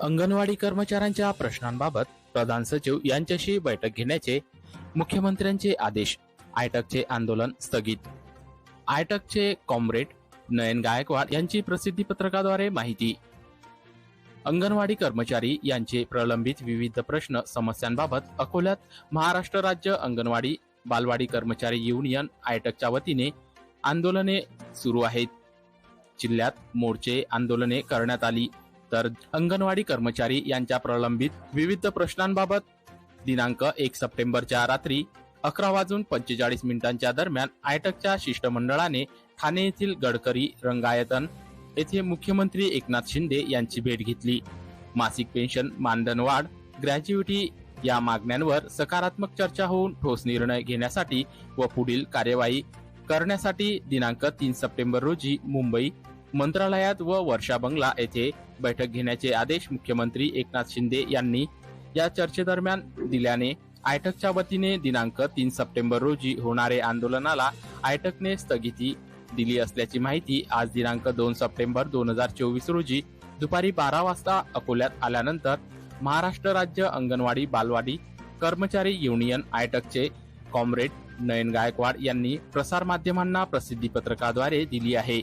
अंगणवाडी कर्मचाऱ्यांच्या प्रश्नांबाबत प्रधान सचिव यांच्याशी बैठक घेण्याचे मुख्यमंत्र्यांचे आदेश आयटकचे आंदोलन स्थगित. आयटकचे कॉम्रेड नयन गायकवाड यांची प्रसिद्धी पत्रकाद्वारे माहिती. अंगणवाडी कर्मचारी यांचे प्रलंबित विविध प्रश्न समस्यांबाबत अकोल्यात महाराष्ट्र राज्य अंगणवाडी बालवाडी कर्मचारी युनियन आयटकच्या वतीने आंदोलने सुरू आहेत. जिल्ह्यात मोर्चे आंदोलने करण्यात आली. तर अंगणवाडी कर्मचारी यांच्या प्रलंबित विविध प्रश्नांबाबत दिनांक एक सप्टेंबरच्या रात्री अकरा वाजून पंचेचाळीस मिनिटांच्या दरम्यान आयटकच्या शिष्टमंडळाने ठाणे येथील गडकरी रंगायतन येथे मुख्यमंत्री एकनाथ शिंदे यांची भेट घेतली. मासिक पेन्शन मानधनवाढ ग्रॅज्युइटी या मागण्यांवर सकारात्मक चर्चा होऊन ठोस निर्णय घेण्यासाठी व पुढील कार्यवाही करण्यासाठी दिनांक तीन सप्टेंबर रोजी मुंबई मंत्रालयात व वर्षा बंगला येथे बैठक घेण्याचे आदेश मुख्यमंत्री एकनाथ शिंदे यांनी या चर्चेदरम्यान दिल्याने आयटकच्या वतीने दिनांक तीन सप्टेंबर रोजी होणारे आंदोलनाला आयटकने स्थगिती दिली असल्याची माहिती आज दिनांक दोन सप्टेंबर दोन हजार चोवीस रोजी दुपारी बारा वाजता अकोल्यात आल्यानंतर महाराष्ट्र राज्य अंगणवाडी बालवाडी कर्मचारी युनियन आयटकचे कॉम्रेड नयन गायकवाड यांनी प्रसारमाध्यमांना प्रसिद्धी पत्रकाद्वारे दिली आहे.